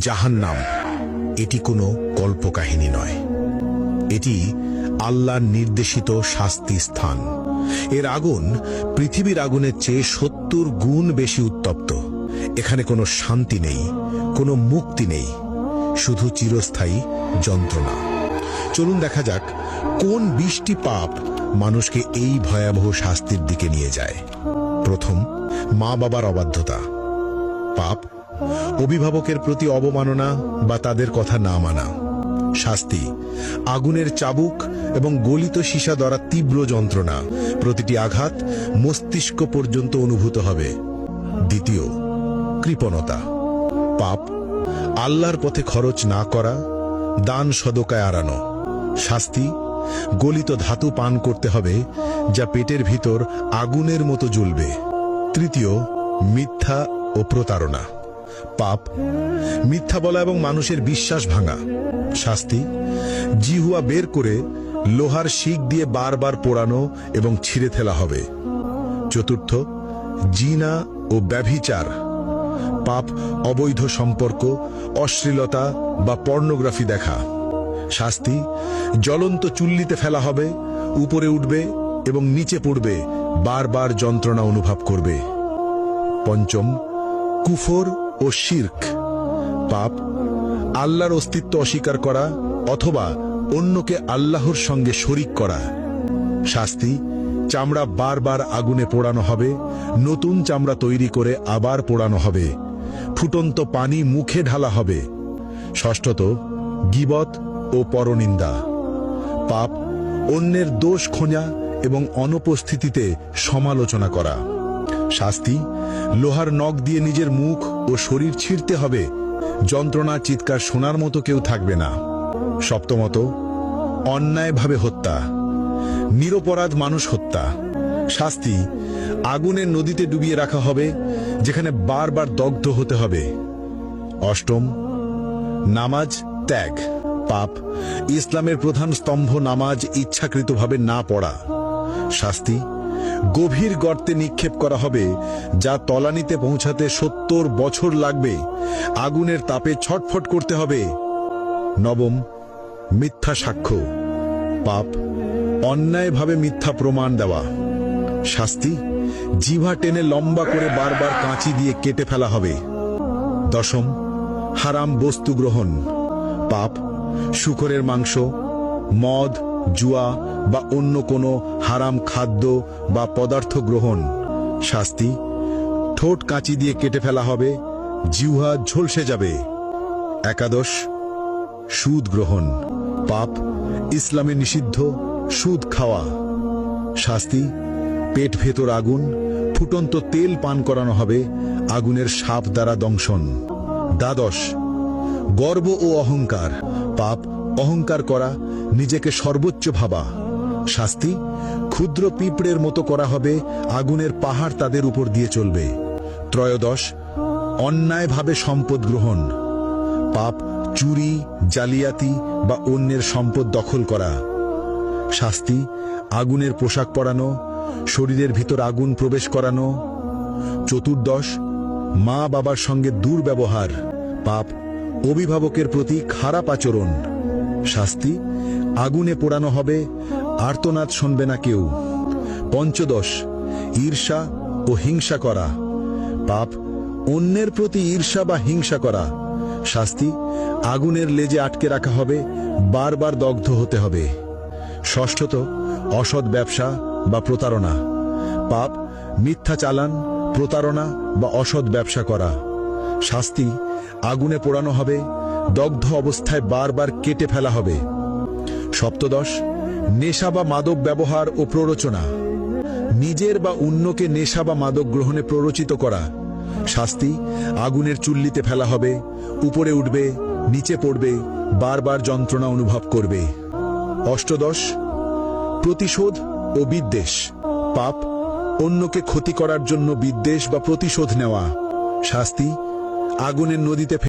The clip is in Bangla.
জাহান্নাম। এটি কোনো কল্পকাহিনী নয়। এটি আল্লাহর নির্দেশিত শাস্তি স্থান। এর আগুন পৃথিবীর আগুনের চেয়ে সত্তর গুণ বেশি উত্তপ্ত। এখানে কোনো শান্তি নেই, কোনো মুক্তি নেই। শুধু চিরস্থায়ী যন্ত্রণা। চলুন দেখা যাক কোন বিশটি পাপ মানুষকে এই ভয়াবহ শাস্তির দিকে নিয়ে যায়। প্রথম মা বাবার অবাধ্যতা। পাপ অভিভাবকের প্রতি অবমাননা বা তাদের কথা না মানা। শাস্তি, আগুনের চাবুক এবং গলিত সীসা দ্বারা তীব্র যন্ত্রণা, প্রতিটি আঘাত মস্তিষ্ক পর্যন্ত অনুভূত হবে। দ্বিতীয়, কৃপণতা। পাপ, আল্লাহর পথে খরচ না করা, দান সদকায় আড়ানো। শাস্তি, গলিত ধাতু পান করতে হবে যা পেটের ভিতর আগুনের মতো জ্বলবে। তৃতীয়, মিথ্যা ও প্রতারণা। পাপ, মিথ্যা বলা এবং মানুষের বিশ্বাস ভাঙা। শাস্তি, জিহুয়া বের করে লোহার শিক দিয়ে বারবার পোড়ানো এবং ছিঁড়ে ফেলা হবে। চতুর্থ, জিনা ও ব্যভিচার, পাপ, অবৈধ সম্পর্ক, অশ্লীলতা বা পর্নোগ্রাফি দেখা। শাস্তি, জ্বলন্ত চুল্লিতে ফেলা হবে, উপরে উঠবে এবং নিচে পড়বে, বারবার যন্ত্রণা অনুভব করবে। পঞ্চম, কুফর ও শির্ক, পাপ, আল্লাহর অস্তিত্ব অস্বীকার করা অথবা অন্যকে আল্লাহর সঙ্গে শরিক করা। শাস্তি, চামড়া বারবার আগুনে পোড়ানো হবে, নতুন চামড়া তৈরি করে আবার পোড়ানো হবে, ফুটন্ত পানি মুখে ঢালা হবে। ষষ্ঠত, গিবত ও পরনিন্দা। পাপ অন্যের দোষ খোঁজা এবং অনুপস্থিতিতে সমালোচনা করা। শাস্তি, লোহার নখ দিয়ে নিজের মুখ ও শরীর ছিঁড়তে হবে। যন্ত্রণা, চিৎকার শোনার মতো কেউ থাকবে না। সপ্তমত, অন্যায়ভাবে হত্যা। নিরপরাধ মানুষ হত্যা। শাস্তি, আগুনের নদীতে ডুবিয়ে রাখা হবে, যেখানে বারবার দগ্ধ হতে হবে। অষ্টম, নামাজ ত্যাগ। পাপ, ইসলামের প্রধান স্তম্ভ নামাজ ইচ্ছাকৃতভাবে না পড়া। শাস্তি। গভীর গর্তে নিক্ষেপ করা হবে, যা তলানিতে পৌঁছাতে সত্তর বছর লাগবে। আগুনের তাপে ছটফট করতে হবে। নবম, মিথ্যা সাক্ষ্য। পাপ, অন্যায়ভাবে মিথ্যা প্রমাণ দেওয়া। শাস্তি জিভা টেনে লম্বা করে বারবার কাঁচি দিয়ে কেটে ফেলা হবে। দশম, হারাম বস্তু গ্রহণ। পাপ, শুকরের মাংস, মদ জুয়া বা অন্য কোনো হারাম খাদ্য বা পদার্থ গ্রহণ। শাস্তি, ঠোঁট কাঁচি দিয়ে কেটে ফেলা হবে, জিহ্বা ঝলসে যাবে। একাদশ, সুদ গ্রহণ, পাপ, ইসলামে নিষিদ্ধ, সুদ খাওয়া। শাস্তি, পেট ভেতর আগুন, ফুটন্ত তেল পান করানো হবে, আগুনের সাপ দ্বারা দংশন। দ্বাদশ গর্ব ও অহংকার, পাপ অহংকার করা, নিজেকে সর্বোচ্চ ভাবা। শাস্তি, ক্ষুদ্র পিঁপড়ের মতো করা হবে, আগুনের পাহাড় তাদের উপর দিয়ে চলবে। ত্রয়োদশ, অন্যায়ভাবে সম্পদ গ্রহণ। পাপ, চুরি, জালিয়াতি বা অন্যের সম্পদ দখল করা। শাস্তি, আগুনের পোশাক পরানো, শরীরের ভিতর আগুন প্রবেশ করানো। চতুর্দশ মা বাবার সঙ্গে দুর্ব্যবহার, পাপ অভিভাবকের প্রতি খারাপ আচরণ। শাস্তি? আগুনে পোড়ানো হবে, আর্তনাদ শুনবে না কেউ। পঞ্চদশ, ঈর্ষা ও হিংসা করা। পাপ, অন্যের প্রতি ঈর্ষা বা হিংসা করা। শাস্তি, আগুনের লেজে আটকে রাখা হবে, বারবার দগ্ধ হতে হবে। ষষ্ঠত, অসৎ ব্যবসা বা প্রতারণা। পাপ, মিথ্যা চালান, প্রতারণা বা অসৎ ব্যবসা করা। শাস্তি আগুনে পোড়ানো হবে, দগ্ধ অবস্থায় বারবার কেটে ফেলা হবে। সপ্তদশ, নেশা বা মাদক ব্যবহার ও প্ররোচনা। নিজের বা অন্যকে নেশা বা মাদক গ্রহণে প্ররোচিত করা। শাস্তি আগুনের চুল্লিতে ফেলা হবে, উপরে উঠবে, নিচে পড়বে, বারবার যন্ত্রণা অনুভব করবে। অষ্টদশ, প্রতিশোধ ও বিদ্বেষ। পাপ অন্যকে ক্ষতি করার জন্য বিদ্বেষ বা প্রতিশোধ নেওয়া। শাস্তি আগুনের নদীতে